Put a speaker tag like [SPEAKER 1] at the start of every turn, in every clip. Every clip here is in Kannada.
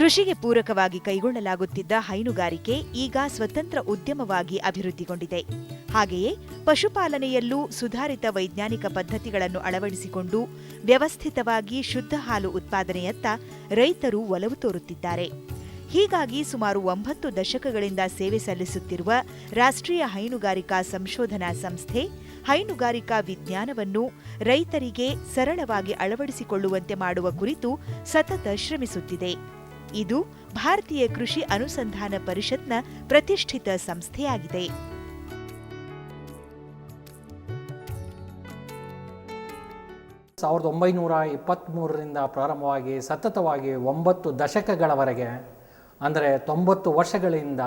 [SPEAKER 1] ಕೃಷಿಗೆ ಪೂರಕವಾಗಿ ಕೈಗೊಳ್ಳಲಾಗುತ್ತಿದ್ದ ಹೈನುಗಾರಿಕೆ ಈಗ ಸ್ವತಂತ್ರ ಉದ್ಯಮವಾಗಿ ಅಭಿವೃದ್ಧಿಗೊಂಡಿದೆ. ಹಾಗೆಯೇ ಪಶುಪಾಲನೆಯಲ್ಲೂ ಸುಧಾರಿತ ವೈಜ್ಞಾನಿಕ ಪದ್ಧತಿಗಳನ್ನು ಅಳವಡಿಸಿಕೊಂಡು ವ್ಯವಸ್ಥಿತವಾಗಿ ಶುದ್ಧ ಹಾಲು ಉತ್ಪಾದನೆಯತ್ತ ರೈತರು ಒಲವು ತೋರುತ್ತಿದ್ದಾರೆ. ಹೀಗಾಗಿ ಸುಮಾರು ಒಂಬತ್ತು ದಶಕಗಳಿಂದ ಸೇವೆ ಸಲ್ಲಿಸುತ್ತಿರುವ ರಾಷ್ಟ್ರೀಯ ಹೈನುಗಾರಿಕಾ ಸಂಶೋಧನಾ ಸಂಸ್ಥೆ ಹೈನುಗಾರಿಕಾ ವಿಜ್ಞಾನವನ್ನು ರೈತರಿಗೆ ಸರಳವಾಗಿ ಅಳವಡಿಸಿಕೊಳ್ಳುವಂತೆ ಮಾಡುವ ಕುರಿತು ಸತತ ಶ್ರಮಿಸುತ್ತಿದೆ. ಇದು ಭಾರತೀಯ ಕೃಷಿ ಅನುಸಂಧಾನ ಪರಿಷತ್ನ ಪ್ರತಿಷ್ಠಿತ ಸಂಸ್ಥೆಯಾಗಿದೆ.
[SPEAKER 2] ಸಾವಿರದ ಒಂಬೈನೂರ ಇಪ್ಪತ್ತ್ಮೂರರಿಂದ ಪ್ರಾರಂಭವಾಗಿ ಸತತವಾಗಿ ಒಂಬತ್ತು ದಶಕಗಳವರೆಗೆ, ಅಂದರೆ ತೊಂಬತ್ತು ವರ್ಷಗಳಿಂದ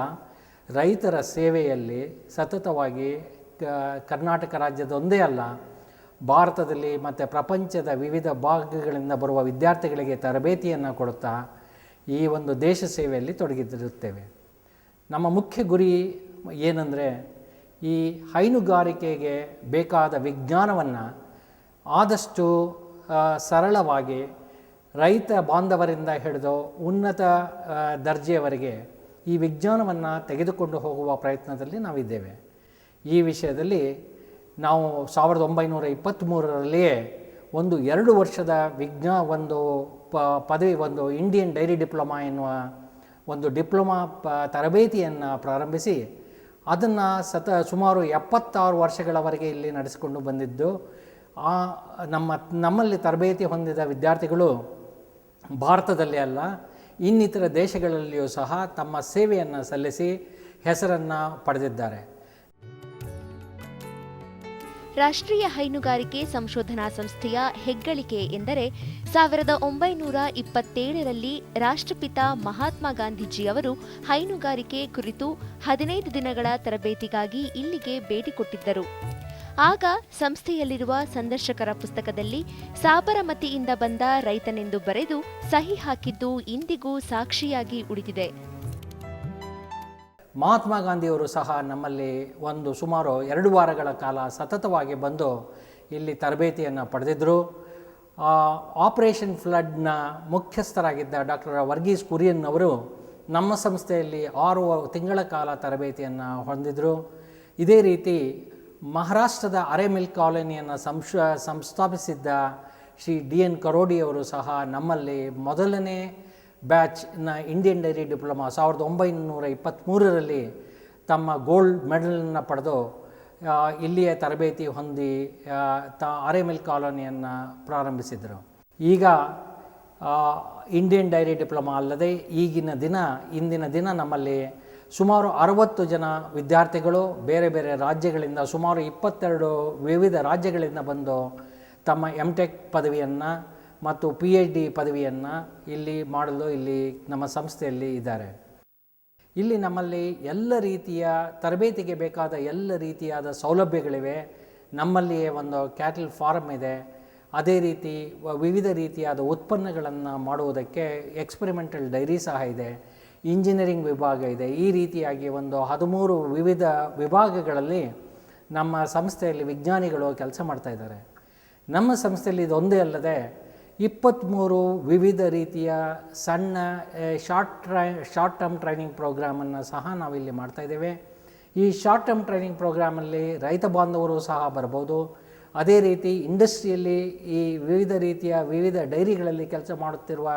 [SPEAKER 2] ರೈತರ ಸೇವೆಯಲ್ಲಿ ಸತತವಾಗಿ ಕರ್ನಾಟಕ ರಾಜ್ಯದೊಂದೇ ಅಲ್ಲ, ಭಾರತದಲ್ಲಿ ಮತ್ತು ಪ್ರಪಂಚದ ವಿವಿಧ ಭಾಗಗಳಿಂದ ಬರುವ ವಿದ್ಯಾರ್ಥಿಗಳಿಗೆ ತರಬೇತಿಯನ್ನು ಕೊಡುತ್ತಾ ಈ ಒಂದು ದೇಶ ಸೇವೆಯಲ್ಲಿ ತೊಡಗಿದಿರುತ್ತೇವೆ. ನಮ್ಮ ಮುಖ್ಯ ಗುರಿ ಏನಂದರೆ ಈ ಹೈನುಗಾರಿಕೆಗೆ ಬೇಕಾದ ವಿಜ್ಞಾನವನ್ನು ಆದಷ್ಟು ಸರಳವಾಗಿ ರೈತ ಬಾಂಧವರಿಂದ ಹಿಡಿದು ಉನ್ನತ ದರ್ಜೆಯವರೆಗೆ ಈ ವಿಜ್ಞಾನವನ್ನು ತೆಗೆದುಕೊಂಡು ಹೋಗುವ ಪ್ರಯತ್ನದಲ್ಲಿ ನಾವಿದ್ದೇವೆ. ಈ ವಿಷಯದಲ್ಲಿ ನಾವು ಸಾವಿರದ ಒಂಬೈನೂರ ಇಪ್ಪತ್ತ್ಮೂರರಲ್ಲಿಯೇ ಒಂದು ಎರಡು ವರ್ಷದ ವಿಜ್ಞಾ ಒಂದು ಪ, ಪದವಿ, ಒಂದು ಇಂಡಿಯನ್ ಡೈರಿ ಡಿಪ್ಲೊಮಾ ಎನ್ನುವ ಒಂದು ಡಿಪ್ಲೊಮಾ ಪ, ತರಬೇತಿಯನ್ನು ಪ್ರಾರಂಭಿಸಿ ಅದನ್ನು ಸತ, ಸುಮಾರು ಎಪ್ಪತ್ತಾರು ವರ್ಷಗಳವರೆಗೆ ಇಲ್ಲಿ ನಡೆಸಿಕೊಂಡು ಬಂದಿದ್ದು. ಆ, ನಮ್ಮ, ನಮ್ಮಲ್ಲಿ ತರಬೇತಿ ಹೊಂದಿದ ವಿದ್ಯಾರ್ಥಿಗಳು ಭಾರತದಲ್ಲಿ ಅಲ್ಲ, ಇನ್ನಿತರ ದೇಶಗಳಲ್ಲಿಯೂ ಸಹ ತಮ್ಮ ಸೇವೆಯನ್ನು ಸಲ್ಲಿಸಿ ಹೆಸರನ್ನು ಪಡೆದಿದ್ದಾರೆ.
[SPEAKER 3] ರಾಷ್ಟ್ರೀಯ ಹೈನುಗಾರಿಕೆ ಸಂಶೋಧನಾ ಸಂಸ್ಥೆಯ ಹೆಗ್ಗಳಿಕೆ ಎಂದರೆ ಸಾವಿರದ ಒಂಬೈನೂರ ಇಪ್ಪತ್ತೇಳರಲ್ಲಿ ರಾಷ್ಟ್ರಪಿತ ಮಹಾತ್ಮ ಗಾಂಧೀಜಿ ಅವರು ಹೈನುಗಾರಿಕೆ ಕುರಿತು ಹದಿನೈದು ದಿನಗಳ ತರಬೇತಿಗಾಗಿ ಇಲ್ಲಿಗೆ ಭೇಟಿ ಕೊಟ್ಟಿದ್ದರು. ಆಗ ಸಂಸ್ಥೆಯಲ್ಲಿರುವ ಸಂದರ್ಶಕರ ಪುಸ್ತಕದಲ್ಲಿ ಸಾಬರಮತಿಯಿಂದ ಬಂದ ರೈತನೆಂದು ಬರೆದು ಸಹಿ ಹಾಕಿದ್ದು ಇಂದಿಗೂ ಸಾಕ್ಷಿಯಾಗಿ ಉಳಿದಿದೆ.
[SPEAKER 2] ಮಹಾತ್ಮ ಗಾಂಧಿಯವರು ಸಹ ನಮ್ಮಲ್ಲಿ ಒಂದು ಸುಮಾರು ಎರಡು ವಾರಗಳ ಕಾಲ ಸತತವಾಗಿ ಬಂದು ಇಲ್ಲಿ ತರಬೇತಿಯನ್ನು ಪಡೆದಿದ್ದರು ಆಪರೇಷನ್ ಫ್ಲಡ್ನ ಮುಖ್ಯಸ್ಥರಾಗಿದ್ದ ಡಾಕ್ಟರ್ ವರ್ಗೀಸ್ ಕುರಿಯನ್ ಅವರು ನಮ್ಮ ಸಂಸ್ಥೆಯಲ್ಲಿ ಆರು ತಿಂಗಳ ಕಾಲ ತರಬೇತಿಯನ್ನು ಹೊಂದಿದ್ದರು ಇದೇ ರೀತಿ ಮಹಾರಾಷ್ಟ್ರದ ಅರೆಮಿಲ್ ಕಾಲೋನಿಯನ್ನು ಸಂಶ, ಸಂಸ್ಥಾಪಿಸಿದ್ದ ಶ್ರೀ ಡಿ ಎನ್ ಕರೋಡಿಯವರು ಸಹ ನಮ್ಮಲ್ಲಿ ಮೊದಲನೇ ಬ್ಯಾಚ್ನ ಇಂಡಿಯನ್ ಡೈರಿ ಡಿಪ್ಲೊಮಾ ಸಾವಿರದ ಒಂಬೈನೂರ ಇಪ್ಪತ್ತ್ಮೂರರಲ್ಲಿ ತಮ್ಮ ಗೋಲ್ಡ್ ಮೆಡಲನ್ನು ಪಡೆದು ಇಲ್ಲಿಯ ತರಬೇತಿ ಹೊಂದಿ ತ ಎಲ್ ಕಾಲೋನಿಯನ್ನು ಪ್ರಾರಂಭಿಸಿದರು. ಈಗ ಇಂಡಿಯನ್ ಡೈರಿ ಡಿಪ್ಲೊಮಾ ಅಲ್ಲದೆ ಈಗಿನ ದಿನ, ಇಂದಿನ ದಿನ ನಮ್ಮಲ್ಲಿ ಸುಮಾರು ಅರವತ್ತು ಜನ ವಿದ್ಯಾರ್ಥಿಗಳು ಬೇರೆ ಬೇರೆ ರಾಜ್ಯಗಳಿಂದ, ಸುಮಾರು ಇಪ್ಪತ್ತೆರಡು ವಿವಿಧ ರಾಜ್ಯಗಳಿಂದ ಬಂದು ತಮ್ಮ ಎಂ ಟೆಕ್ ಪದವಿಯನ್ನು ಮತ್ತು ಪಿ ಎಚ್ ಡಿ ಪದವಿಯನ್ನು ಇಲ್ಲಿ ಮಾಡಲು ಇಲ್ಲಿ ನಮ್ಮ ಸಂಸ್ಥೆಯಲ್ಲಿ ಇದ್ದಾರೆ. ಇಲ್ಲಿ ನಮ್ಮಲ್ಲಿ ಎಲ್ಲ ರೀತಿಯ ತರಬೇತಿಗೆ ಬೇಕಾದ ಎಲ್ಲ ರೀತಿಯಾದ ಸೌಲಭ್ಯಗಳಿವೆ. ನಮ್ಮಲ್ಲಿಯೇ ಒಂದು ಕ್ಯಾಟಲ್ ಫಾರ್ಮ್ ಇದೆ. ಅದೇ ರೀತಿ ವಿವಿಧ ರೀತಿಯಾದ ಉತ್ಪನ್ನಗಳನ್ನು ಮಾಡುವುದಕ್ಕೆ ಎಕ್ಸ್ಪೆರಿಮೆಂಟಲ್ ಡೈರಿ ಸಹ ಇದೆ. ಇಂಜಿನಿಯರಿಂಗ್ ವಿಭಾಗ ಇದೆ. ಈ ರೀತಿಯಾಗಿ ಒಂದು ಹದಿಮೂರು ವಿವಿಧ ವಿಭಾಗಗಳಲ್ಲಿ ನಮ್ಮ ಸಂಸ್ಥೆಯಲ್ಲಿ ವಿಜ್ಞಾನಿಗಳು ಕೆಲಸ ಮಾಡ್ತಾ ಇದ್ದಾರೆ. ನಮ್ಮ ಸಂಸ್ಥೆಯಲ್ಲಿ ಇದೊಂದೇ ಅಲ್ಲದೆ ಇಪ್ಪತ್ತ್ಮೂರು ವಿವಿಧ ರೀತಿಯ ಸಣ್ಣ short try short term training ಪ್ರೋಗ್ರಾಮನ್ನು ಸಹ ನಾವಿಲ್ಲಿ ಮಾಡ್ತಾಯಿದ್ದೇವೆ ಈ ಶಾರ್ಟ್ ಟರ್ಮ್ ಟ್ರೈನಿಂಗ್ ಪ್ರೋಗ್ರಾಮಲ್ಲಿ ರೈತ ಬಾಂಧವರು ಸಹ ಬರ್ಬೋದು. ಅದೇ ರೀತಿ ಇಂಡಸ್ಟ್ರಿಯಲ್ಲಿ ಈ ವಿವಿಧ ರೀತಿಯ ವಿವಿಧ ಡೈರಿಗಳಲ್ಲಿ ಕೆಲಸ ಮಾಡುತ್ತಿರುವ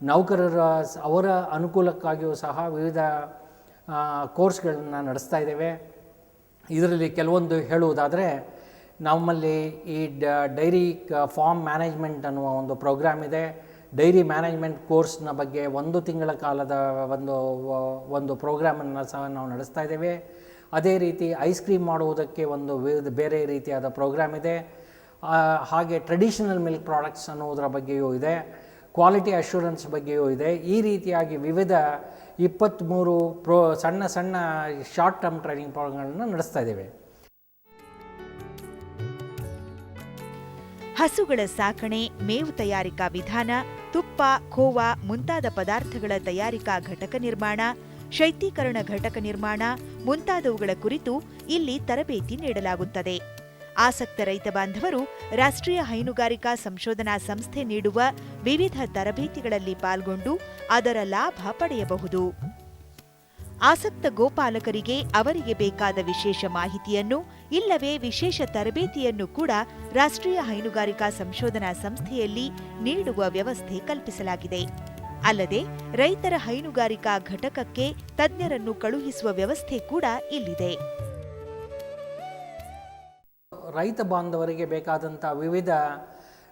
[SPEAKER 2] ನೌಕರರ ಅವರ ಅನುಕೂಲಕ್ಕಾಗಿಯೂ ಸಹ ವಿವಿಧ ಕೋರ್ಸ್ಗಳನ್ನು ನಡೆಸ್ತಾ ಇದ್ದೇವೆ. ಇದರಲ್ಲಿ ಕೆಲವೊಂದು ಹೇಳುವುದಾದರೆ ನಮ್ಮಲ್ಲಿ ಈ ಡೈರಿ ಫಾರ್ಮ್ ಮ್ಯಾನೇಜ್ಮೆಂಟ್ ಅನ್ನುವ ಒಂದು ಪ್ರೋಗ್ರಾಮ್ ಇದೆ. ಡೈರಿ ಮ್ಯಾನೇಜ್ಮೆಂಟ್ ಕೋರ್ಸ್ನ ಬಗ್ಗೆ ಒಂದು ತಿಂಗಳ ಕಾಲದ ಒಂದು ಒಂದು ಪ್ರೋಗ್ರಾಮನ್ನು ಸಹ ನಾವು ನಡೆಸ್ತಾ ಇದ್ದೇವೆ. ಅದೇ ರೀತಿ ಐಸ್ ಕ್ರೀಮ್ ಮಾಡುವುದಕ್ಕೆ ಒಂದು ಬೇರೆ ರೀತಿಯಾದ ಪ್ರೋಗ್ರಾಮ್ ಇದೆ. ಹಾಗೆ ಟ್ರೆಡಿಷನಲ್ ಮಿಲ್ಕ್ ಪ್ರಾಡಕ್ಟ್ಸ್ ಅನ್ನುವುದರ ಬಗ್ಗೆಯೂ ಇದೆ. ಕ್ವಾಲಿಟಿ ಅಶ್ಯೂರೆನ್ಸ್ ಬಗ್ಗೆಯೂ ಇದೆ. ಈ ರೀತಿಯಾಗಿ ವಿವಿಧ ಇಪ್ಪತ್ತ್ಮೂರು ಪ್ರೋ, ಸಣ್ಣ ಸಣ್ಣ ಶಾರ್ಟ್ ಟರ್ಮ್ ಟ್ರೈನಿಂಗ್ ಪ್ರೋಗ್ರಾಮ್ಗಳನ್ನು ನಡೆಸ್ತಾ ಇದ್ದೇವೆ.
[SPEAKER 1] ಹಸುಗಳ ಸಾಕಣೆ, ಮೇವು ತಯಾರಿಕಾ ವಿಧಾನ, ತುಪ್ಪ ಖೋವಾ ಮುಂತಾದ ಪದಾರ್ಥಗಳ ತಯಾರಿಕಾ ಘಟಕ ನಿರ್ಮಾಣ, ಶೈತ್ಯೀಕರಣ ಘಟಕ ನಿರ್ಮಾಣ ಮುಂತಾದವುಗಳ ಕುರಿತು ಇಲ್ಲಿ ತರಬೇತಿ ನೀಡಲಾಗುತ್ತದೆ. ಆಸಕ್ತ ರೈತ ಬಾಂಧವರು ರಾಷ್ಟ್ರೀಯ ಹೈನುಗಾರಿಕಾ ಸಂಶೋಧನಾ ಸಂಸ್ಥೆ ನೀಡುವ ವಿವಿಧ ತರಬೇತಿಗಳಲ್ಲಿ ಪಾಲ್ಗೊಂಡು ಅದರ ಲಾಭ ಪಡೆಯಬಹುದು. ಆಸಕ್ತ ಗೋಪಾಲಕರಿಗೆ ಅವರಿಗೆ ಬೇಕಾದ ವಿಶೇಷ ಮಾಹಿತಿಯನ್ನು ಇಲ್ಲವೇ ವಿಶೇಷ ತರಬೇತಿಯನ್ನು ಕೂಡ ರಾಷ್ಟ್ರೀಯ ಹೈನುಗಾರಿಕಾ ಸಂಶೋಧನಾ ಸಂಸ್ಥೆಯಲ್ಲಿ ನೀಡುವ ವ್ಯವಸ್ಥೆ ಕಲ್ಪಿಸಲಾಗಿದೆ. ಅಲ್ಲದೆ ರೈತರ ಹೈನುಗಾರಿಕಾ ಘಟಕಕ್ಕೆ ತಜ್ಞರನ್ನು ಕಳುಹಿಸುವ ವ್ಯವಸ್ಥೆ ಕೂಡ ಇಲ್ಲಿದೆ.
[SPEAKER 2] ರೈತ ಬಾಂಧವರಿಗೆ ಬೇಕಾದಂಥ ವಿವಿಧ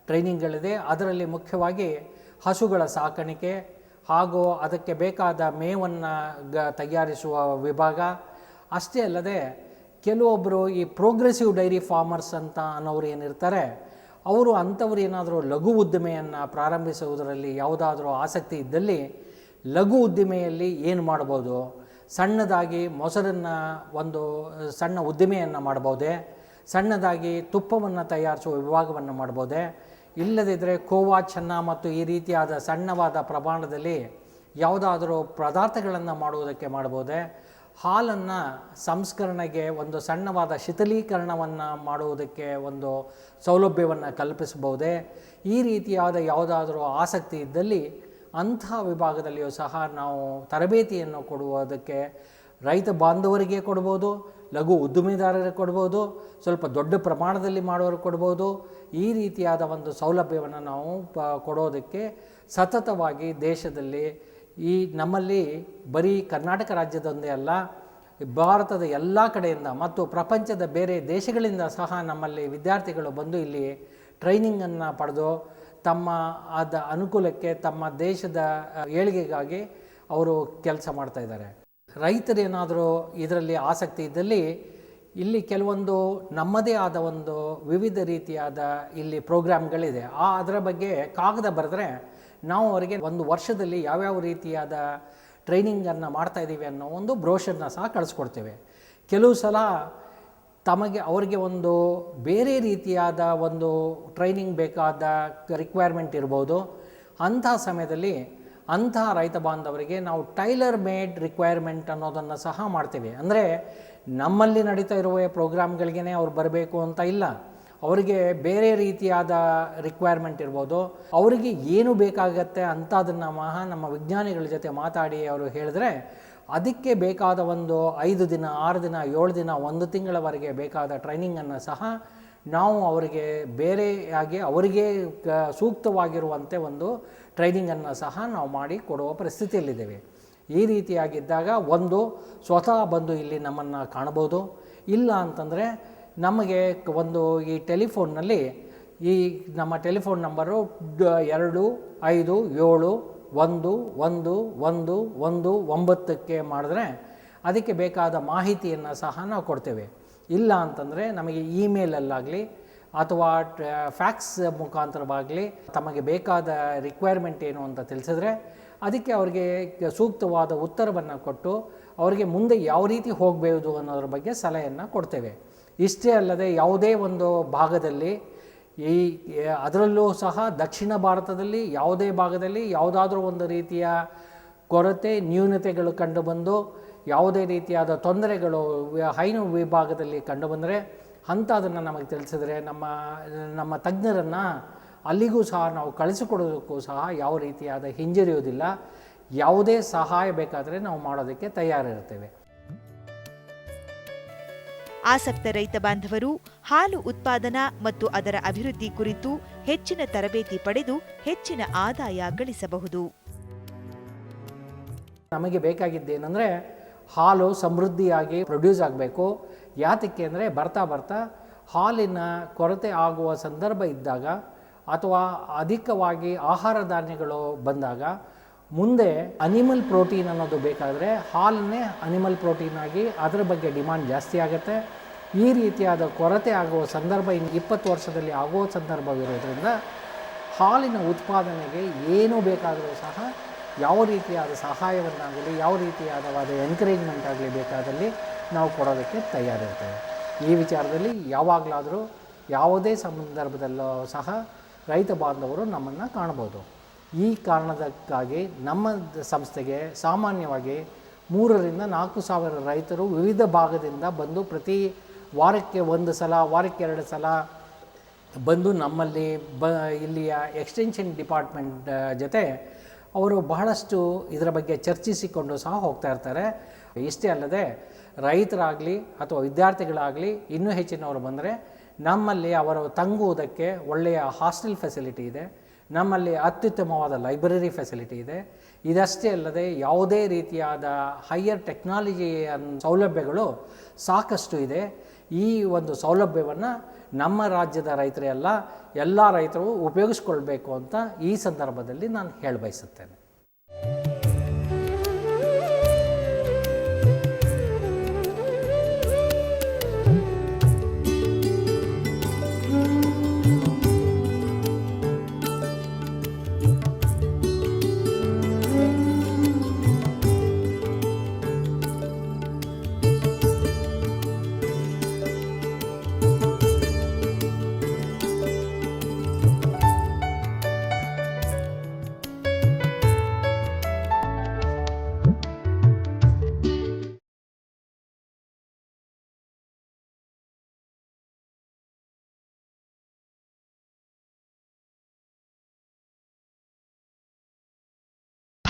[SPEAKER 2] ಟ್ರೈನಿಂಗ್ಗಳಿದೆ. ಅದರಲ್ಲಿ ಮುಖ್ಯವಾಗಿ ಹಸುಗಳ ಸಾಕಾಣಿಕೆ ಹಾಗೂ ಅದಕ್ಕೆ ಬೇಕಾದ ಮೇವನ್ನು ಗ ತಯಾರಿಸುವ ವಿಭಾಗ. ಅಷ್ಟೇ ಅಲ್ಲದೆ ಕೆಲವೊಬ್ಬರು ಈ ಪ್ರೋಗ್ರೆಸಿವ್ ಡೈರಿ ಫಾರ್ಮರ್ಸ್ ಅಂತ ಅನ್ನೋರು ಏನಿರ್ತಾರೆ, ಅವರು ಅಂಥವ್ರು ಏನಾದರೂ ಲಘು ಉದ್ದಿಮೆಯನ್ನು ಪ್ರಾರಂಭಿಸುವುದರಲ್ಲಿ ಯಾವುದಾದ್ರೂ ಆಸಕ್ತಿ ಇದ್ದಲ್ಲಿ ಲಘು ಉದ್ದಿಮೆಯಲ್ಲಿ ಏನು ಮಾಡ್ಬೋದು? ಸಣ್ಣದಾಗಿ ಮೊಸರನ್ನು ಒಂದು ಸಣ್ಣ ಉದ್ದಿಮೆಯನ್ನು ಮಾಡ್ಬೋದೇ? ಸಣ್ಣದಾಗಿ ತುಪ್ಪವನ್ನು ತಯಾರಿಸುವ ವಿಭಾಗವನ್ನು ಮಾಡ್ಬೋದೇ? ಇಲ್ಲದಿದ್ದರೆ ಕೋವಾ ಚೆನ್ನ ಮತ್ತು ಈ ರೀತಿಯಾದ ಸಣ್ಣವಾದ ಪ್ರಮಾಣದಲ್ಲಿ ಯಾವುದಾದರೂ ಪದಾರ್ಥಗಳನ್ನು ಮಾಡುವುದಕ್ಕೆ ಮಾಡ್ಬೋದೇ? ಹಾಲನ್ನು ಸಂಸ್ಕರಣೆಗೆ ಒಂದು ಸಣ್ಣವಾದ ಶಿಥಲೀಕರಣವನ್ನು ಮಾಡುವುದಕ್ಕೆ ಒಂದು ಸೌಲಭ್ಯವನ್ನು ಕಲ್ಪಿಸಬಹುದೇ? ಈ ರೀತಿಯಾದ ಯಾವುದಾದರೂ ಆಸಕ್ತಿ ಇದ್ದಲ್ಲಿ ಅಂಥ ವಿಭಾಗದಲ್ಲಿಯೂ ಸಹ ನಾವು ತರಬೇತಿಯನ್ನು ಕೊಡುವುದಕ್ಕೆ ರೈತ ಬಾಂಧವರಿಗೆ ಕೊಡ್ಬೋದು ಲಘು ಉದ್ದಿಮೆದಾರರಿಗೆ ಕೊಡ್ಬೋದು, ಸ್ವಲ್ಪ ದೊಡ್ಡ ಪ್ರಮಾಣದಲ್ಲಿ ಮಾಡೋರು ಕೊಡ್ಬೋದು. ಈ ರೀತಿಯಾದ ಒಂದು ಸೌಲಭ್ಯವನ್ನು ನಾವು ಪ, ಕೊಡೋದಕ್ಕೆ ಸತತವಾಗಿ ದೇಶದಲ್ಲಿ ಈ ನಮ್ಮಲ್ಲಿ ಬರೀ ಕರ್ನಾಟಕ ರಾಜ್ಯದೊಂದೇ ಅಲ್ಲ, ಭಾರತದ ಎಲ್ಲ ಕಡೆಯಿಂದ ಮತ್ತು ಪ್ರಪಂಚದ ಬೇರೆ ದೇಶಗಳಿಂದ ಸಹ ನಮ್ಮಲ್ಲಿ ವಿದ್ಯಾರ್ಥಿಗಳು ಬಂದು ಇಲ್ಲಿ ಟ್ರೈನಿಂಗನ್ನು ಪಡೆದು ತಮ್ಮ ಆದ ಅನುಕೂಲಕ್ಕೆ ತಮ್ಮ ದೇಶದ ಏಳಿಗೆಗಾಗಿ ಅವರು ಕೆಲಸ ಮಾಡ್ತಾ ಇದ್ದಾರೆ. ರೈತರೇನಾದರೂ ಇದರಲ್ಲಿ ಆಸಕ್ತಿ ಇದ್ದಲ್ಲಿ ಇಲ್ಲಿ ಕೆಲವೊಂದು ನಮ್ಮದೇ ಆದ ಒಂದು ವಿವಿಧ ರೀತಿಯಾದ ಇಲ್ಲಿ ಪ್ರೋಗ್ರಾಮ್ಗಳಿದೆ. ಆ ಅದರ ಬಗ್ಗೆ ಕಾಗದ ಬರೆದ್ರೆ ನಾವು ಅವರಿಗೆ ಒಂದು ವರ್ಷದಲ್ಲಿ ಯಾವ್ಯಾವ ರೀತಿಯಾದ ಟ್ರೈನಿಂಗನ್ನು ಮಾಡ್ತಾ ಇದ್ದೀವಿ ಅನ್ನೋ ಒಂದು ಬ್ರೋಷರ್ನ ಸಹ ಕಳಿಸ್ಕೊಡ್ತೇವೆ. ಕೆಲವು ಸಲ ತಮಗೆ ಅವರಿಗೆ ಒಂದು ಬೇರೆ ರೀತಿಯಾದ ಒಂದು ಟ್ರೈನಿಂಗ್ ಬೇಕಾದ ರಿಕ್ವೈರ್ಮೆಂಟ್ ಇರ್ಬೋದು. ಅಂಥ ಸಮಯದಲ್ಲಿ ಅಂತಹ ರೈತ ಬಾಂಧವರಿಗೆ ನಾವು ಟೈಲರ್ ಮೇಡ್ ರಿಕ್ವೈರ್ಮೆಂಟ್ ಅನ್ನೋದನ್ನು ಸಹ ಮಾಡ್ತೇವೆ. ಅಂದರೆ ನಮ್ಮಲ್ಲಿ ನಡೀತಾ ಇರುವ ಪ್ರೋಗ್ರಾಮ್ಗಳಿಗೇ ಅವ್ರು ಬರಬೇಕು ಅಂತ ಇಲ್ಲ. ಅವರಿಗೆ ಬೇರೆ ರೀತಿಯಾದ ರಿಕ್ವೈರ್ಮೆಂಟ್ ಇರ್ಬೋದು. ಅವರಿಗೆ ಏನು ಬೇಕಾಗತ್ತೆ ಅಂಥದನ್ನು ಮಹ ನಮ್ಮ ವಿಜ್ಞಾನಿಗಳ ಜೊತೆ ಮಾತಾಡಿ ಅವರು ಹೇಳಿದ್ರೆ, ಅದಕ್ಕೆ ಬೇಕಾದ ಒಂದು ಐದು ದಿನ, ಆರು ದಿನ, ಏಳು ದಿನ, ಒಂದು ತಿಂಗಳವರೆಗೆ ಬೇಕಾದ ಟ್ರೈನಿಂಗನ್ನು ಸಹ ನಾವು ಅವರಿಗೆ ಬೇರೆಯಾಗಿ, ಅವರಿಗೆ ಸೂಕ್ತವಾಗಿರುವಂತೆ ಒಂದು ಟ್ರೈನಿಂಗನ್ನು ಸಹ ನಾವು ಮಾಡಿ ಕೊಡುವ ಪರಿಸ್ಥಿತಿಯಲ್ಲಿದ್ದೇವೆ. ಈ ರೀತಿಯಾಗಿದ್ದಾಗ ಒಂದು ಸ್ವತಃ ಬಂದು ಇಲ್ಲಿ ನಮ್ಮನ್ನು ಕಾಣಬಹುದು. ಇಲ್ಲ ಅಂತಂದರೆ ನಮಗೆ ಒಂದು ಈ ಟೆಲಿಫೋನ್ನಲ್ಲಿ ಈ ನಮ್ಮ ಟೆಲಿಫೋನ್ ನಂಬರು ಎರಡು ಐದು ಏಳು ಒಂದು ಒಂದು ಒಂದು ಒಂದು ಒಂಬತ್ತಕ್ಕೆ ಮಾಡಿದ್ರೆ ಅದಕ್ಕೆ ಬೇಕಾದ ಮಾಹಿತಿಯನ್ನು ಸಹ ನಾವು ಕೊಡ್ತೇವೆ. ಇಲ್ಲ ಅಂತಂದರೆ ನಮಗೆ ಇಮೇಲಲ್ಲಾಗಲಿ ಅಥವಾ ಫ್ಯಾಕ್ಸ್ ಮುಖಾಂತರವಾಗಲಿ ತಮಗೆ ಬೇಕಾದ ರಿಕ್ವೈರ್ಮೆಂಟ್ ಏನು ಅಂತ ತಿಳಿಸಿದ್ರೆ ಅದಕ್ಕೆ ಅವರಿಗೆ ಸೂಕ್ತವಾದ ಉತ್ತರವನ್ನು ಕೊಟ್ಟು ಅವರಿಗೆ ಮುಂದೆ ಯಾವ ರೀತಿ ಹೋಗಬಹುದು ಅನ್ನೋದ್ರ ಬಗ್ಗೆ ಸಲಹೆಯನ್ನು ಕೊಡ್ತೇವೆ. ಇಷ್ಟೇ ಅಲ್ಲದೆ ಯಾವುದೇ ಒಂದು ಭಾಗದಲ್ಲಿ ಈ ಅದರಲ್ಲೂ ಸಹ ದಕ್ಷಿಣ ಭಾರತದಲ್ಲಿ ಯಾವುದೇ ಭಾಗದಲ್ಲಿ ಯಾವುದಾದ್ರೂ ಒಂದು ರೀತಿಯ ಕೊರತೆ, ನ್ಯೂನತೆಗಳು ಕಂಡುಬಂದು ಯಾವುದೇ ರೀತಿಯಾದ ತೊಂದರೆಗಳು, ಹೈನು ವಿಭಾಗದಲ್ಲಿ ಕಂಡುಬಂದರೆ ಅಂಥದನ್ನು ನಮಗೆ ತಿಳಿಸಿದ್ರೆ ನಮ್ಮ ನಮ್ಮ ತಜ್ಞರನ್ನು ಅಲ್ಲಿಗೂ ಸಹ ನಾವು ಕಳಿಸಿಕೊಡೋದಕ್ಕೂ ಸಹ ಯಾವ ರೀತಿಯಾದ ಹಿಂಜರಿಯೋದಿಲ್ಲ ಯಾವುದೇ ಸಹಾಯ ಬೇಕಾದರೆ ನಾವು ಮಾಡೋದಕ್ಕೆ ತಯಾರಿರ್ತೇವೆ
[SPEAKER 1] ಆಸಕ್ತ ರೈತ ಬಾಂಧವರು ಹಾಲು ಉತ್ಪಾದನಾ ಮತ್ತು ಅದರ ಅಭಿವೃದ್ಧಿ ಕುರಿತು ಹೆಚ್ಚಿನ ತರಬೇತಿ ಪಡೆದು ಹೆಚ್ಚಿನ ಆದಾಯ ಗಳಿಸಬಹುದು.
[SPEAKER 2] ನಮಗೆ ಬೇಕಾಗಿದ್ದೇನೆಂದರೆ ಹಾಲು ಸಮೃದ್ಧಿಯಾಗಿ ಪ್ರೊಡ್ಯೂಸ್ ಆಗಬೇಕು. ಯಾತಕ್ಕೆ ಅಂದರೆ ಬರ್ತಾ ಬರ್ತಾ ಹಾಲಿನ ಕೊರತೆ ಆಗುವ ಸಂದರ್ಭ ಇದ್ದಾಗ ಅಥವಾ ಅಧಿಕವಾಗಿ ಆಹಾರ ಧಾನ್ಯಗಳು ಬಂದಾಗ ಮುಂದೆ ಅನಿಮಲ್ ಪ್ರೋಟೀನ್ ಅನ್ನೋದು ಬೇಕಾದರೆ ಹಾಲನ್ನೇ ಅನಿಮಲ್ ಪ್ರೋಟೀನ್ ಆಗಿ ಅದರ ಬಗ್ಗೆ ಡಿಮಾಂಡ್ ಜಾಸ್ತಿ ಆಗುತ್ತೆ. ಈ ರೀತಿಯಾದ ಕೊರತೆ ಆಗುವ ಸಂದರ್ಭ ಇನ್ನು ಇಪ್ಪತ್ತು ವರ್ಷದಲ್ಲಿ ಆಗುವ ಸಂದರ್ಭವಿರೋದ್ರಿಂದ ಹಾಲಿನ ಉತ್ಪಾದನೆಗೆ ಏನು ಬೇಕಾದರೂ ಸಹ ಯಾವ ರೀತಿಯಾದ ಸಹಾಯವನ್ನಾಗಲಿ, ಯಾವ ರೀತಿಯಾದವಾದ ಎನ್ಕರೇಜ್ಮೆಂಟ್ ಆಗಲಿ ಬೇಕಾದಲ್ಲಿ ನಾವು ಕೊಡೋದಕ್ಕೆ ತಯಾರಿರ್ತೇವೆ. ಈ ವಿಚಾರದಲ್ಲಿ ಯಾವಾಗಲಾದರೂ ಯಾವುದೇ ಸಂದರ್ಭದಲ್ಲೂ ಸಹ ರೈತ ಬಾಂಧವರು ನಮ್ಮನ್ನು ಕಾಣ್ಬೋದು ಈ ಕಾರಣದಕ್ಕಾಗಿ ನಮ್ಮ ಸಂಸ್ಥೆಗೆ ಸಾಮಾನ್ಯವಾಗಿ ಮೂರರಿಂದ ನಾಲ್ಕು ಸಾವಿರ ರೈತರು ವಿವಿಧ ಭಾಗದಿಂದ ಬಂದು ಪ್ರತಿ ವಾರಕ್ಕೆ ಒಂದು ಸಲ, ವಾರಕ್ಕೆ ಎರಡು ಸಲ ಬಂದು ನಮ್ಮಲ್ಲಿ ಬ, ಇಲ್ಲಿಯ ಎಕ್ಸ್ಟೆನ್ಷನ್ ಡಿಪಾರ್ಟ್ಮೆಂಟ್ ಜೊತೆ ಅವರು ಬಹಳಷ್ಟು ಇದರ ಬಗ್ಗೆ ಚರ್ಚಿಸಿಕೊಂಡು ಸಹ ಹೋಗ್ತಾ ಇರ್ತಾರೆ. ಇಷ್ಟೇ ಅಲ್ಲದೆ ರೈತರಾಗಲಿ ಅಥವಾ ವಿದ್ಯಾರ್ಥಿಗಳಾಗಲಿ ಇನ್ನೂ ಹೆಚ್ಚಿನವರು ಬಂದರೆ ನಮ್ಮಲ್ಲಿ ಅವರು ತಂಗುವುದಕ್ಕೆ ಒಳ್ಳೆಯ ಹಾಸ್ಟೆಲ್ ಫೆಸಿಲಿಟಿ ಇದೆ. ನಮ್ಮಲ್ಲಿ ಅತ್ಯುತ್ತಮವಾದ ಲೈಬ್ರರಿ ಫೆಸಿಲಿಟಿ ಇದೆ. ಇದಷ್ಟೇ ಅಲ್ಲದೆ ಯಾವುದೇ ರೀತಿಯಾದ ಹೈಯರ್ ಟೆಕ್ನಾಲಜಿ ಸೌಲಭ್ಯಗಳು ಸಾಕಷ್ಟು ಇದೆ. ಈ ಒಂದು ಸೌಲಭ್ಯವನ್ನು ನಮ್ಮ ರಾಜ್ಯದ ರೈತರೇ ಅಲ್ಲ, ಎಲ್ಲ ರೈತರು ಉಪಯೋಗಿಸ್ಕೊಳ್ಬೇಕು ಅಂತ ಈ ಸಂದರ್ಭದಲ್ಲಿ ನಾನು ಹೇಳಬಯಸುತ್ತೇನೆ.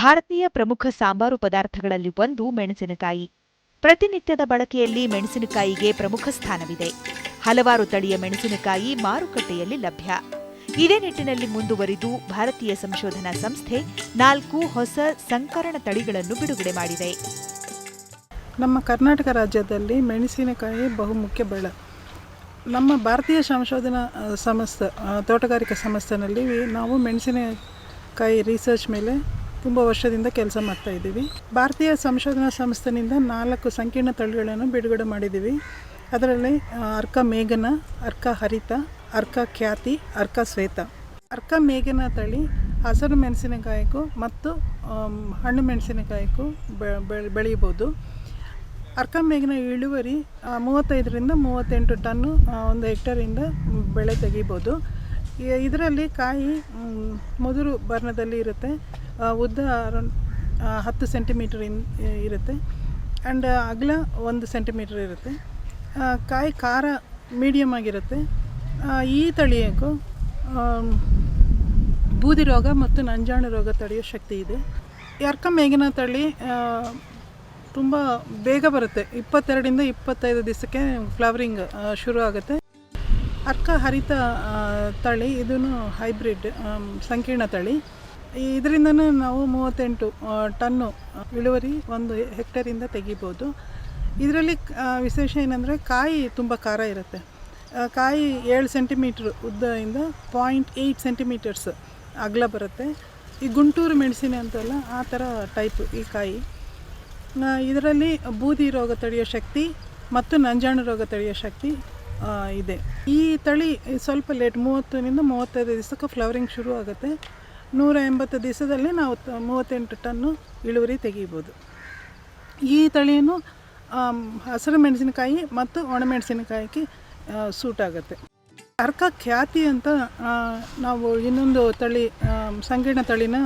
[SPEAKER 1] ಭಾರತೀಯ ಪ್ರಮುಖ ಸಾಂಬಾರು ಪದಾರ್ಥಗಳಲ್ಲಿ ಒಂದು ಮೆಣಸಿನಕಾಯಿ. ಪ್ರತಿನಿತ್ಯದ ಬಳಕೆಯಲ್ಲಿ ಮೆಣಸಿನಕಾಯಿಗೆ ಪ್ರಮುಖ ಸ್ಥಾನವಿದೆ. ಹಲವಾರು ತಳಿಯ ಮೆಣಸಿನಕಾಯಿ ಮಾರುಕಟ್ಟೆಯಲ್ಲಿ ಲಭ್ಯ. ಇದೇ ನಿಟ್ಟಿನಲ್ಲಿ ಮುಂದುವರಿದು ಭಾರತೀಯ ಸಂಶೋಧನಾ ಸಂಸ್ಥೆ ನಾಲ್ಕು ಹೊಸ ಸಂಕರಣ ತಳಿಗಳನ್ನು ಬಿಡುಗಡೆ ಮಾಡಿದೆ.
[SPEAKER 4] ನಮ್ಮ ಕರ್ನಾಟಕ ರಾಜ್ಯದಲ್ಲಿ ಮೆಣಸಿನಕಾಯಿ ಬಹುಮುಖ್ಯ ಬೆಳೆ. ನಮ್ಮ ಭಾರತೀಯ ಸಂಶೋಧನಾ ಸಂಸ್ಥೆ ತೋಟಗಾರಿಕಾ ಸಂಸ್ಥೆನಲ್ಲಿ ನಾವು ಮೆಣಸಿನಕಾಯಿ ರಿಸರ್ಚ್ ಮೇಲೆ ತುಂಬ ವರ್ಷದಿಂದ ಕೆಲಸ ಮಾಡ್ತಾ ಇದ್ದೀವಿ. ಭಾರತೀಯ ಸಂಶೋಧನಾ ಸಂಸ್ಥೆಯಿಂದ ನಾಲ್ಕು ಸಂಕೀರ್ಣ ತಳಿಗಳನ್ನು ಬಿಡುಗಡೆ ಮಾಡಿದ್ದೀವಿ. ಅದರಲ್ಲಿ ಅರ್ಕ ಮೇಘನ, ಅರ್ಕ ಹರಿತ, ಅರ್ಕ ಖ್ಯಾತಿ, ಅರ್ಕ ಶ್ವೇತ. ಅರ್ಕ ಮೇಘನ ತಳಿ ಹಸಿರು ಮೆಣಸಿನಕಾಯಿಗೂ ಮತ್ತು ಹಣ್ಣು ಮೆಣಸಿನಕಾಯಿಗೂ ಬೆಳೆಯಬಹುದು. ಬೆಳೆ- ಅರ್ಕ ಮೇಘನ ಇಳುವರಿ ಮೂವತ್ತೈದರಿಂದ ಮೂವತ್ತೆಂಟು ಟನ್ನು ಒಂದು ಹೆಕ್ಟರಿಂದ ಬೆಳೆ ತೆಗಿಬೋದು ಇದರಲ್ಲಿ ಕಾಯಿ ಮುದುರು ಬಣ್ಣದಲ್ಲಿ ಇರುತ್ತೆ. ಉದ್ದ ಅರೌಂಡ್ ಹತ್ತು ಸೆಂಟಿಮೀಟರ್ ಇನ್ ಇರುತ್ತೆ. ಆ್ಯಂಡ್ ಅಗಲ ಒಂದು ಸೆಂಟಿಮೀಟರ್ ಇರುತ್ತೆ. ಕಾಯಿ ಖಾರ ಮೀಡಿಯಮ್ ಆಗಿರುತ್ತೆ. ಈ ತಳಿಯಕ್ಕೂ ಬೂದಿ ರೋಗ ಮತ್ತು ನಂಜಾಣು ರೋಗ ತಡೆಯೋ ಶಕ್ತಿ ಇದೆ. ಯರ್ಕ ಮೇಗಿನ ತಳಿ ತುಂಬ ಬೇಗ ಬರುತ್ತೆ. ಇಪ್ಪತ್ತೆರಡರಿಂದ ಇಪ್ಪತ್ತೈದು ದಿವಸಕ್ಕೆ ಫ್ಲವರಿಂಗ್ ಶುರು ಆಗುತ್ತೆ ಅರ್ಕ ಹರಿತ ತಳಿ ಇದೂ ಹೈಬ್ರಿಡ್ ಸಂಕೀರ್ಣ ತಳಿ. ಇದರಿಂದನೂ ನಾವು ಮೂವತ್ತೆಂಟು ಟನ್ನು ಇಳುವರಿ ಒಂದು ಹೆಕ್ಟರಿಂದ ತೆಗಿಬೋದು. ಇದರಲ್ಲಿ ವಿಶೇಷ ಏನಂದರೆ ಕಾಯಿ ತುಂಬ ಖಾರ ಇರುತ್ತೆ. ಕಾಯಿ ಏಳು ಸೆಂಟಿಮೀಟ್ರ್ ಉದ್ದದಿಂದ ಪಾಯಿಂಟ್ ಏಯ್ಟ್ ಸೆಂಟಿಮೀಟರ್ಸ್ ಅಗಲ ಬರುತ್ತೆ. ಈ ಗುಂಟೂರು ಮೆಣಸಿನ ಅಂತಲ್ಲ ಆ ಥರ ಟೈಪ್ ಈ ಕಾಯಿ. ಇದರಲ್ಲಿ ಬೂದಿ ರೋಗ ತಡೆಯೋ ಶಕ್ತಿ ಮತ್ತು ನಂಜಾಣು ರೋಗ ತಡೆಯೋ ಶಕ್ತಿ ಇದೆ. ಈ ತಳಿ ಸ್ವಲ್ಪ ಲೇಟ್ ಮೂವತ್ತರಿಂದ ಮೂವತ್ತೈದು ದಿವಸಕ್ಕೆ ಫ್ಲವರಿಂಗ್ ಶುರು ಆಗುತ್ತೆ. ನೂರ ಎಂಬತ್ತು ದಿವಸದಲ್ಲಿ ನಾವು ಮೂವತ್ತೆಂಟು ಟನ್ನು ಇಳುವರಿ ತೆಗಿಬೋದು. ಈ ತಳಿಯನ್ನು ಹಸಿರು ಮೆಣಸಿನಕಾಯಿ ಮತ್ತು ಒಣಮೆಣಸಿನಕಾಯಿಗೆ ಸೂಟ್ ಆಗುತ್ತೆ. ಅರ್ಕ ಖ್ಯಾತಿ ಅಂತ ನಾವು ಇನ್ನೊಂದು ತಳಿ ಸಂಕೀರ್ಣ ತಳಿನ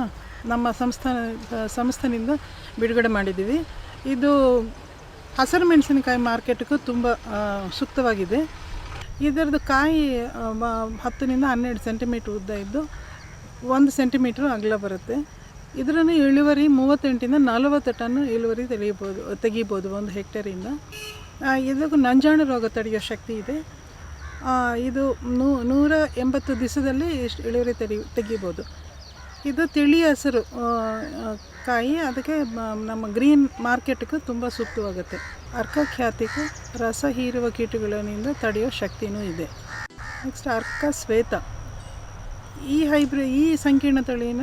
[SPEAKER 4] ನಮ್ಮ ಸಂಸ್ಥಾನ ಸಂಸ್ಥೆಯಿಂದ ಬಿಡುಗಡೆ ಮಾಡಿದ್ದೀವಿ. ಇದು ಹಸಿರು ಮೆಣಸಿನಕಾಯಿ ಮಾರ್ಕೆಟ್ಗೂ ತುಂಬ ಸೂಕ್ತವಾಗಿದೆ. ಇದರದ್ದು ಕಾಯಿ ಹತ್ತರಿಂದ ಹನ್ನೆರಡು ಸೆಂಟಿಮೀಟ್ರ್ ಉದ್ದ ಇದ್ದು ಒಂದು ಸೆಂಟಿಮೀಟ್ರ್ ಅಗಲ ಬರುತ್ತೆ. ಇದರನ್ನು ಇಳುವರಿ ಮೂವತ್ತೆಂಟಿಂದ ನಲವತ್ತು ಟನ್ನು ಇಳುವರಿ ತೆಗೆಯಬೋದು ತೆಗಿಬೋದು ಒಂದು ಹೆಕ್ಟೇರಿಂದ ಇದಕ್ಕೂ ನಂಜಾಣು ರೋಗ ತಡೆಯೋ ಶಕ್ತಿ ಇದೆ. ಇದು ನೂರ ಎಂಬತ್ತು ದಿವಸದಲ್ಲಿ ಇಷ್ಟು ಇಳುವರಿ ತೆಗಿ ತೆಗಿಬೋದು ಇದು ತಿಳಿ ಹಸಿರು ಕಾಯಿ ಅದಕ್ಕೆ ನಮ್ಮ ಗ್ರೀನ್ ಮಾರ್ಕೆಟ್ಗೂ ತುಂಬ ಸೂಕ್ತವಾಗುತ್ತೆ. ಅರ್ಕ ಖ್ಯಾತಿಗೂ ರಸ ಹೀರುವ ಕೀಟಗಳಿಂದ ತಡೆಯೋ ಶಕ್ತಿನೂ ಇದೆ. ನೆಕ್ಸ್ಟ್ ಅರ್ಕ ಶ್ವೇತ. ಈ ಹೈಬ್ರಿ ಈ ಸಂಕೀರ್ಣ ತಳಿನ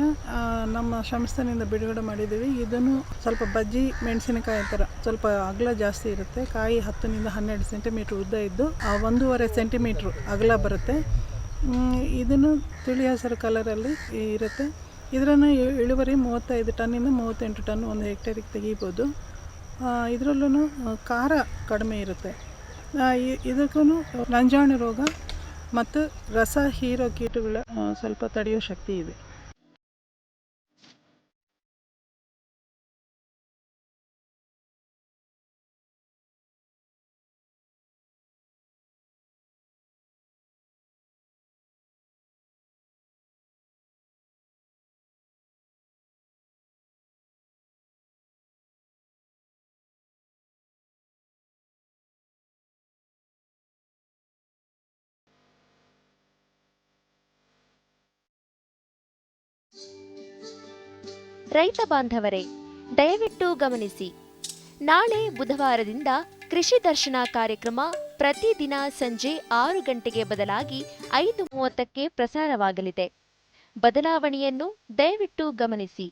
[SPEAKER 4] ನಮ್ಮ ಸಂಸ್ಥೆನಿಂದ ಬಿಡುಗಡೆ ಮಾಡಿದ್ದೀವಿ. ಇದನ್ನು ಸ್ವಲ್ಪ ಬಜ್ಜಿ ಮೆಣಸಿನಕಾಯಿ ಥರ ಸ್ವಲ್ಪ ಅಗಲ ಜಾಸ್ತಿ ಇರುತ್ತೆ. ಕಾಯಿ ಹತ್ತರಿಂದ ಹನ್ನೆರಡು ಸೆಂಟಿಮೀಟ್ರ್ ಉದ್ದ ಇದ್ದು ಆ, ಒಂದೂವರೆ ಸೆಂಟಿಮೀಟ್ರ್ ಅಗಲ ಬರುತ್ತೆ. ಇದನ್ನು ತಿಳಿ ಹಸಿರು ಕಲರಲ್ಲಿ ಇರುತ್ತೆ. ಇದರನ್ನು ಇಳುವರಿ ಮೂವತ್ತೈದು ಟನ್ನಿಂದ ಮೂವತ್ತೆಂಟು ಟನ್ ಒಂದು ಹೆಕ್ಟೇರಿಗೆ ತೆಗಿಬೋದು. ಇದರಲ್ಲೂ ಖಾರ ಕಡಿಮೆ ಇರುತ್ತೆ. ಇದಕ್ಕೂ ನಂಜಾಣು ರೋಗ ಮತ್ತು ರಸ ಹೀರೋ ಕೀಟಗಳ ಸ್ವಲ್ಪ ತಡೆಯೋ ಶಕ್ತಿ ಇದೆ.
[SPEAKER 3] ರೈತ ಬಾಂಧವರೇ, ದಯವಿಟ್ಟು ಗಮನಿಸಿ. ನಾಳೆ ಬುಧವಾರದಿಂದ ಕೃಷಿ ದರ್ಶನ ಕಾರ್ಯಕ್ರಮ ಪ್ರತಿದಿನ ಸಂಜೆ ಆರು ಗಂಟೆಗೆ ಬದಲಾಗಿ ಐದು ಮೂವತ್ತಕ್ಕೆ ಪ್ರಸಾರವಾಗಲಿದೆ. ಬದಲಾವಣೆಯನ್ನು ದಯವಿಟ್ಟು ಗಮನಿಸಿ.